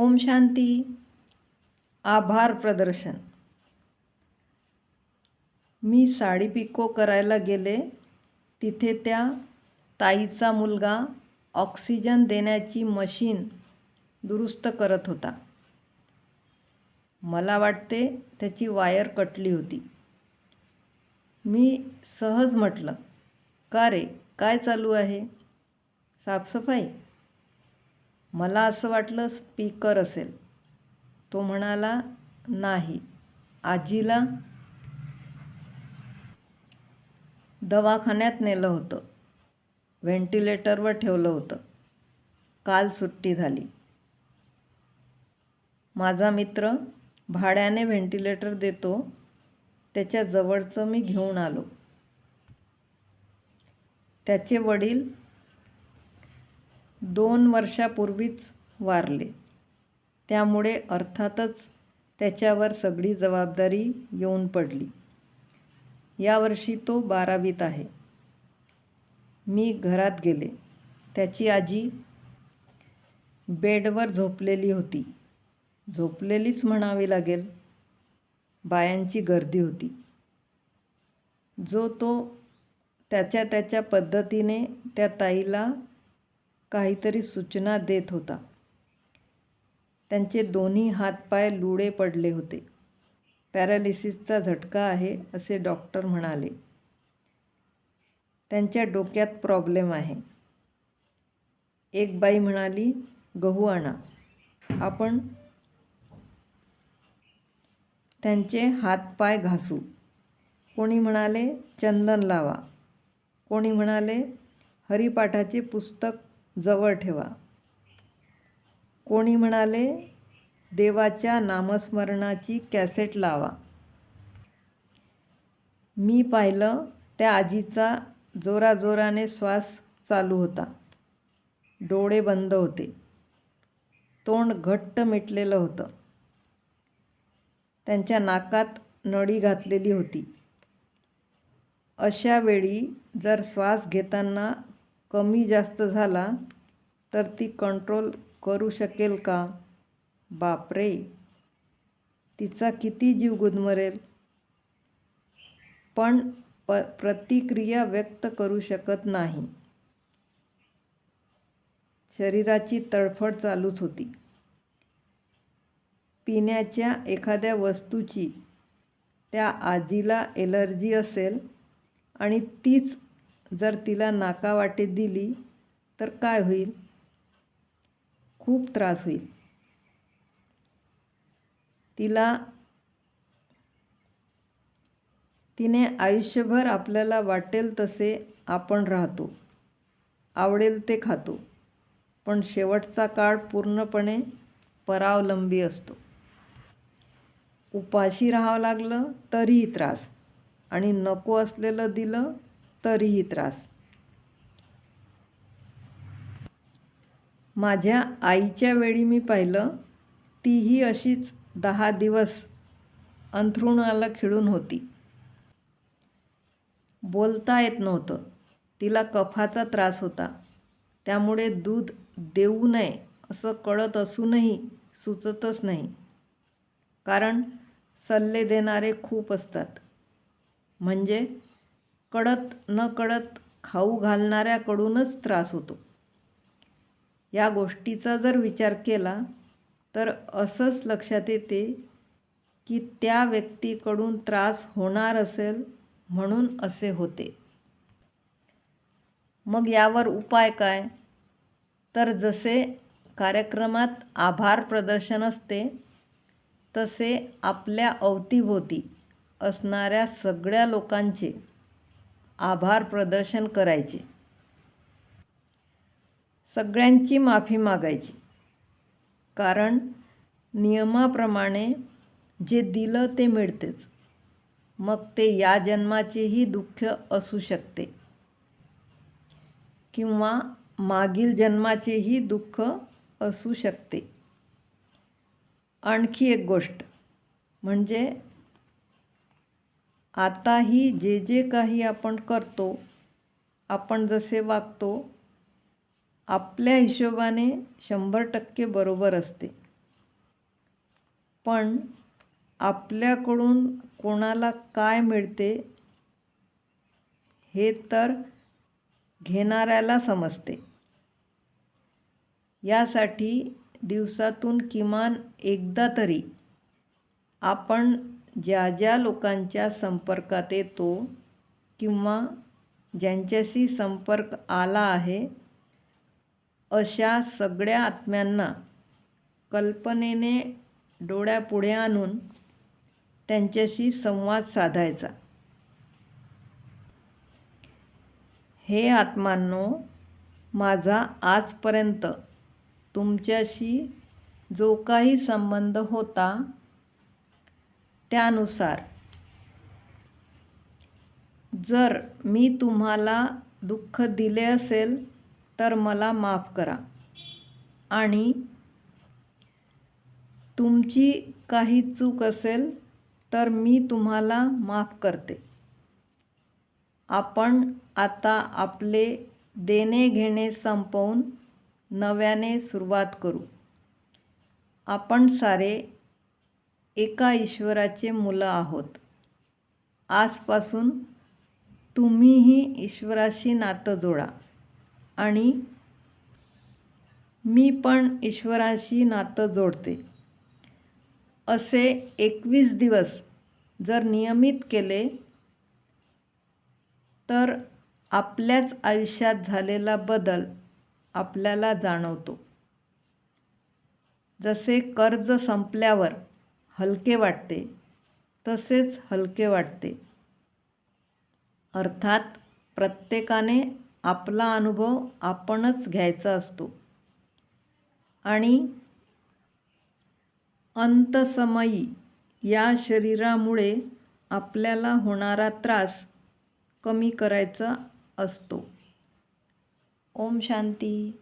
ओम शांती. आभार प्रदर्शन. मी साडी पिको करायला गेले. तिथे त्या ताईचा मुलगा ऑक्सिजन देण्याची मशीन दुरुस्त करत होता. मला वाटते त्याची वायर कटली होती. मी सहज म्हटलं का रे? काय चालू आहे? साफसफाई? मला असं वाटलं स्पीकर असेल. तो म्हणाला नाही. आजीला दवाखान्यात नेलं होतं. व्हेंटिलेटरवर ठेवलं होतं. काल सुट्टी झाली. माझा मित्र भाड्याने व्हेंटिलेटर देतो. त्याच्या जवळचं मी घेऊन आलो. त्याचे वडील दोन वर्षापूर्वीच वारले. त्यामुळे अर्थातच त्याच्यावर सगळी जबाबदारी येऊन पडली. यावर्षी तो बारावीत आहे. मी घरात गेले. त्याची आजी बेडवर झोपलेली होती. झोपलेलीच म्हणावी लागेल. बायांची गर्दी होती. जो तो त्याच्या त्याच्या पद्धतीने त्या ताईला काहीतरी सूचना देत होता. त्यांचे दोन्ही हातपाय लुळे पडले होते. पॅरालिसिसचा झटका आहे असे डॉक्टर म्हणाले. त्यांच्या डोक्यात प्रॉब्लेम आहे. एक बाई म्हणाली गहू आणा. आपण त्यांचे हातपाय घासू. कोणी म्हणाले चंदन लावा. कोणी म्हणाले हरिपाठाचे पुस्तक जवळ ठेवा. कोणी म्हणाले देवाच्या नामस्मरणाची कॅसेट लावा. मी पाहिलं त्या आजीचा जोराजोराने श्वास चालू होता. डोळे बंद होते. तोंड घट्ट मिटलेलं होतं. त्यांच्या नाकात नळी घातलेली होती. अशा वेळी जर श्वास घेताना कमी जास्त झाला तर ती कंट्रोल करू शकेल का? बापरे! तिचा किती जीव गुदमरेल? पण प प्रतिक्रिया व्यक्त करू शकत नाही. शरीराची तडफड चालूच होती. पिण्याच्या एखाद्या वस्तूची त्या आजीला एलर्जी असेल आणि तीच जर तिला नाकावाटे दिली तर काय होईल? खूप त्रास होईल. तिला तिने आयुष्यभर आपल्याला वाटेल तसे आपण राहतो. आवडेल ते खातो. पण शेवटचा काळ पूर्णपणे परावलंबी असतो. उपाशी राहावं लागलं तरीही त्रास. आणि नको असलेलं दिलं तरीही त्रास. माझ्या आईच्या वेळी मी पाहिलं तीही अशीच दहा दिवस अंथरुणाला खिळून होती. बोलता येत नव्हतं. तिला कफाचा त्रास होता. त्यामुळे दूध देऊ नये असं कळत असूनही सुचतच नाही. कारण सल्ले देणारे खूप असतात. म्हणजे कळत न कळत खाऊ घालणाऱ्याकडूनच त्रास होतो. या गोष्टीचा जर विचार केला तर असंच लक्षात येते की त्या व्यक्तीकडून त्रास होणार असेल म्हणून असे होते. मग यावर उपाय काय? तर जसे कार्यक्रमात आभार प्रदर्शन असते तसे आपल्या अवतीभोवती असणाऱ्या सगळ्या लोकांचे आभार प्रदर्शन करायचे. सगळ्यांची माफी मागायची. कारण नियमाप्रमाणे जे दिलं ते मिळतेच. मग ते या जन्माचेही दुःख असू शकते. किंवा मागील जन्माचेही दुःख असू शकते. आणखी एक गोष्ट म्हणजे आताही जे जे काही आपण करतो आपण जसे वागतो आपल्या हिशोबाने शंभर टक्के बरोबर असते. पण आपल्याकडून कोणाला काय मिळते हे तर घेणाऱ्याला समजते. यासाठी दिवसातून किमान एकदा तरी आपण ज्या ज्या लोकांच्या संपर्कात येतो किंवा ज्यांच्याशी संपर्क आला आहे अशा सगळ्या आत्म्यांना कल्पनेने डोळ्यापुढे आणून त्यांच्याशी संवाद साधायचा. हे आत्मांनो माझा आजपर्यंत तुमच्याशी जो काही संबंध होता त्यानुसार जर मी तुम्हाला दुःख दिले असेल तर मला माफ करा. आणि तुमची काही चूक असेल तर मी तुम्हाला माफ करते. आपण आता आपले देणे घेणे संपवून नव्याने सुरुवात करू. आपण सारे एका ईश्वराचे मुलं आहोत. आजपासून तुम्हीही ईश्वराशी नातं जोडा. आणि मी पण ईश्वराशी नातं जोडते. असे एकवीस दिवस जर नियमित केले तर आपल्याच आयुष्यात झालेला बदल आपल्याला जाणवतो. जसे कर्ज संपल्यावर हलके वाटते तसेच हलके वाटते. अर्थात प्रत्येकाने आपला अनुभव आपणच घ्यायचा असतो. आणि अंतसमयी या शरीरामुळे आपल्याला होणारा त्रास कमी करायचा असतो. ओम शांती.